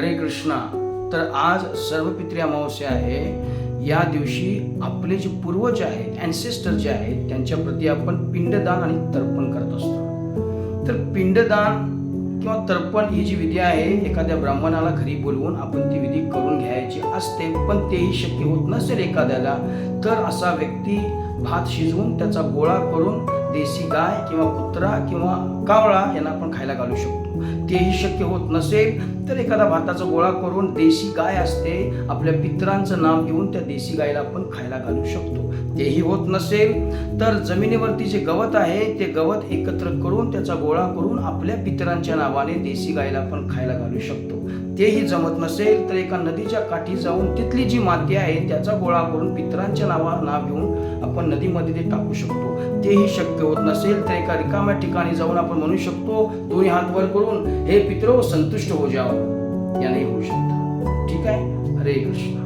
हरे कृष्णा. तर आज सर्वपित्री अमावस्या आहे. या दिवशी आपले जे पूर्वज आहेत अँसेस्टर जे आहेत त्यांच्याप्रती आपण पिंडदान आणि तर्पण करत असतो. तर पिंडदान किंवा तर्पण ही जी विधी आहे एखाद्या ब्राह्मणाला घरी बोलवून आपण ती विधी करून घ्यायची असते पण तेही शक्य होत नसेल एखाद्याला तर असा व्यक्ती भात शिजवून त्याचा गोळा करून देशी गाय किंवा कुत्रा किंवा कावळा यांना आपण खायला घालू शकतो. तेही शक्य होत नसेल तर एखादा भाताचा गोळा करून देशी गाय असते आपल्या पितरांचं नाव घेऊन त्या देशी गायला आपण खायला घालू शकतो. तेही होत नसेल तर जमिनीवरती जे गवत आहे ते गवत एकत्र करून त्याचा गोळा करून आपल्या पितरांच्या नावाने देशी गायला आपण खायला घालू शकतो. तेही जमत नसेल तर एका नदीच्या काठी जाऊन तिथली जी माती आहे त्याचा गोळा करून पितरांच्या नावा नाव घेऊन आपण नदीमध्ये ते टाकू शकतो. तेही शक्य होत नसेल तर एका रिकाम्या ठिकाणी जाऊन आपण म्हणू शकतो दोन्ही हात वर करून हे पित्रो संतुष्ट हो जाओ या नाही होऊ शकता. ठीक आहे? हरे कृष्ण.